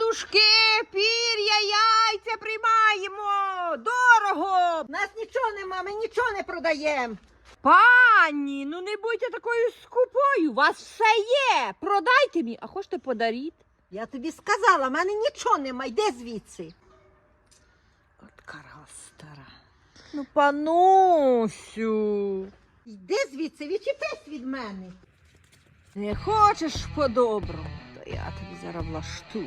подушки, пір'я, яйця приймаємо. Дорого. Нас нічого нема, ми нічого не продаємо. Пані, ну не будьте такою скупою. У вас все є. Продайте мені, а хочете подаріть. Я тобі сказала, в мене нічого нема, йди звідси. От карга стара. Ну, панусю. Йди звідси, відчепись від мене. Не хочеш по-доброму, то я зараз влаштую.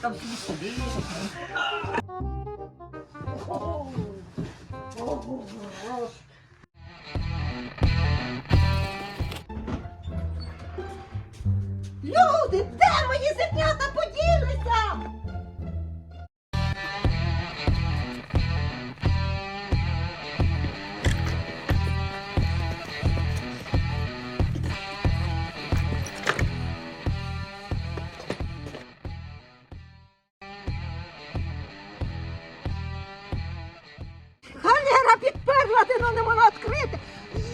Там собі. Люди, де мої зернята Галера підперла, ти ну не могла відкрити.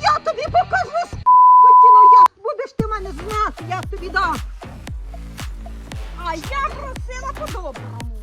Я тобі покажу, скотіно, як будеш ти мене знати, я тобі дам. А я просила по-доброму.